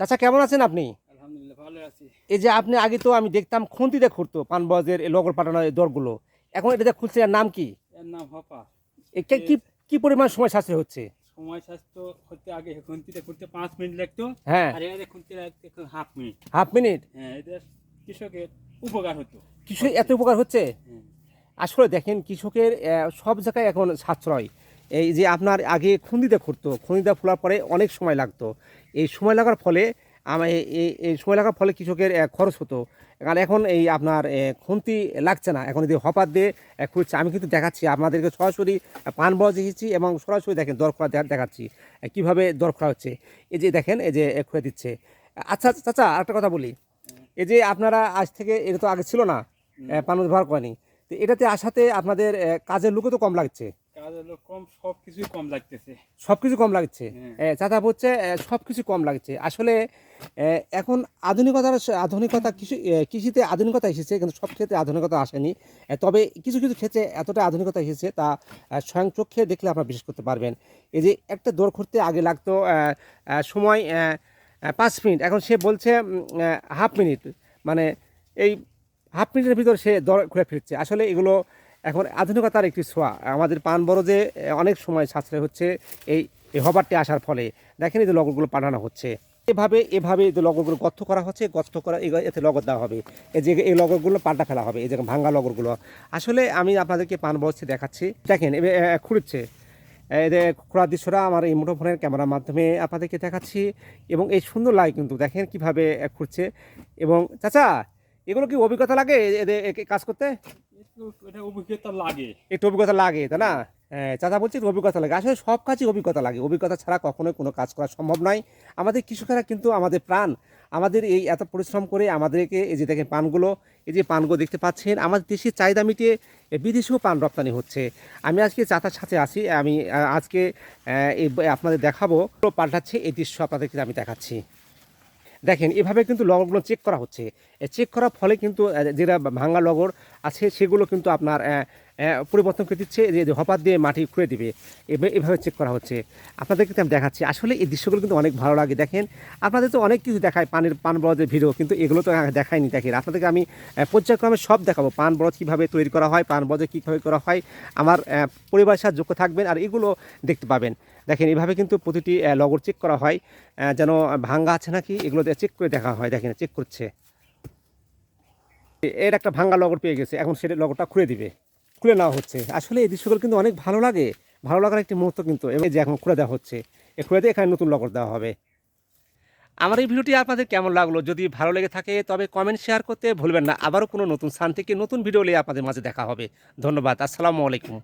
চাচা কেমন আছেন আপনি? এই যে আপনি আগে তো আমি দেখতাম খুন্তিতে খুঁড়তো পানবাজের লগর পাঠানো দরগুলো। এখন এটা খুঁজছে এর নাম কি? এর নাম হপা। কি কি পরিমাণ সময় সাশ্রয় হচ্ছে? সময় স্বাস্থ্য হতে আগে খুন্তিতে করতে পাঁচ মিনিট লাগতো হ্যাঁ। আর এখানে খুন্তি লাগতে হাফ মিনিট। Half minute? হ্যাঁ এদের কৃষকের উপকার হতো। এত উপকার হচ্ছে? হ্যাঁ। আসলে দেখেন কৃষকের সব জায়গায় এখন সাশ্রয়। এই যে আপনার আগে খুন্দিতে খুঁড়তো খুন্দিতে ফোলার পরে অনেক সময় লাগতো। এই সময় লাগার ফলে আমার এই এই সময় লাগার ফলে কৃষকের খরচ হতো। কারণ এখন এই আপনার খুন্তি লাগছে না। এখন যদি হপার দিয়ে খুঁজছে আমি কিন্তু দেখাচ্ছি আপনাদেরকে সরাসরি পান বজ এসেছি এবং সরাসরি দেখেন দর খোলা দেখাচ্ছি কীভাবে দর খোলা হচ্ছে। এই যে দেখেন এই যে খুঁড়ে দিচ্ছে। আচ্ছা চাচা আরেকটা কথা বলি। এই যে আপনারা আজ থেকে এটা তো আগে ছিল না পান ব্যবহার করেনি। তো এটাতে আসাতে আপনাদের কাজের লোকও তো কম লাগছে। লোক কম সব কিছুই কম লাগতেছে। কম লাগছে? হ্যাঁ। চাচা বলছে সব কিছু কম লাগছে। আসলে এখন আধুনিকতার আধুনিকতা কিছু কৃষিতে আধুনিকতা এসেছে কিন্তু সব ক্ষেত্রে আধুনিকতা আসেনি। তবে কিছু কিছু ক্ষেত্রে এতটা আধুনিকতা এসেছে তা স্বয়ং চোখে দেখলে আপনারা বিশ্বাস করতে পারবেন। এই যে একটা দৌড় করতে আগে লাগতো সময় পাঁচ মিনিট। এখন সে বলছে হাফ মিনিট। মানে এই হাফ মিনিটের ভিতর সে দৌড় ঘুরে ফিরছে। আসলে এগুলো এখন আধুনিকতার একটি ছোঁয়া। আমাদের পান বরজে আহ, অনেক সময় সাশ্রয় হচ্ছে এই হবারটি আসার ফলে। দেখেন এই যে লগরগুলো পাঠানো হচ্ছে। এভাবে এভাবে এই যে লগরগুলো গর্ত করা হচ্ছে গর্ত করা এতে লগর দেওয়া হবে। এই যে এই লগরগুলো পাল্টা ফেলা হবে এই যে ভাঙ্গা লগরগুলো আসলে আমি আপনাদেরকে পান বরজে দেখাচ্ছি। দেখেন খুঁড়ছে। যে খোলার দৃশ্যটা আমার এই মুঠোফোনের ক্যামেরার মাধ্যমে আপনাদেরকে দেখাচ্ছি। এবং এই সুন্দর লাগে কিন্তু দেখেন কীভাবে খুঁড়ছে। এবং চাচা এগুলো কি অভিজ্ঞতা লাগে কাজ করতে? অভিজ্ঞতা লাগে। একটু অভিজ্ঞতা লাগে তাই না? হ্যাঁ, চাচা বলছি অভিজ্ঞতা লাগে। আসলে সব কাজই অভিজ্ঞতা লাগে। অভিজ্ঞতা ছাড়া কখনোই কোনো কাজ করা সম্ভব নয়। আমাদের কৃষকেরা কিন্তু আমাদের প্রাণ। আমাদের এই এত পরিশ্রম করে আমাদেরকে এই যে দেখেন পানগুলো এই যে পানগুলো দেখতে পাচ্ছেন আমাদের দেশের চাহিদা মিটিয়ে বিদেশেও পান রপ্তানি হচ্ছে। আমি আজকে চাচার সাথে আছি আমি আজকে এই আপনাদের দেখাবো। পাল্টাচ্ছে এই দৃশ্য আপনাদেরকে আমি দেখাচ্ছি। দেখেন, এভাবে কিন্তু লগরগুলো চেক করা হচ্ছে। চেক করার ফলে কিন্তু যেটা ভাঙ্গা লগর আছে, সেগুলো কিন্তু আপনার পরিবর্তন করে দিচ্ছে, যে হপার দিয়ে মাটি খুঁড়ে দিবে। এভাবে- চেক করা হচ্ছে। আপনাদেরকে আমি দেখাচ্ছি। আসলে এই দৃশ্যগুলো কিন্তু অনেক ভালো লাগে। দেখেন, আপনাদের তো অনেক কিছু দেখায় পানের, পান বরজের ভিডিও, কিন্তু এগুলো তো দেখায়নি। দেখেন, আপনাদেরকে আমি পর্যায়ক্রমে সব দেখাবো। পান বরজ কীভাবে তৈরি করা হয়, পান বরজে কীভাবে করা হয়। আমার পরিবারের সাথে যুক্ত থাকবেন আর এগুলো দেখতে পাবেন। দেখেন, এভাবে কিন্তু প্রতিটি লগর চেক করা হয় যেন ভাঙ্গা আছে নাকি, এগুলো চেক করে দেখা হয়। দেখেন চেক করছে। এর একটা ভাঙ্গা লগর পেয়ে গেছে, এখন সেটা লগরটা খুলে দিবে। খুলে নেওয়া হচ্ছে। আসলে এই দৃশ্যগুলো কিন্তু অনেক ভালো লাগে। ভালো লাগার একটি মুহূর্ত কিন্তু এই যে এখন খুলে দেওয়া হচ্ছে এ খুলে দিয়ে এখানে নতুন লগর দেওয়া হবে। আমার এই ভিডিওটি আপনাদের কেমন লাগল? যদি ভালো লেগে থাকে, তবে কমেন্ট শেয়ার করতে ভুলবেন না। আবারও কোনো নতুন স্থান থেকে নতুন ভিডিও নিয়ে আপনাদের মাঝে দেখা হবে। ধন্যবাদ। আসসালামু আলাইকুম।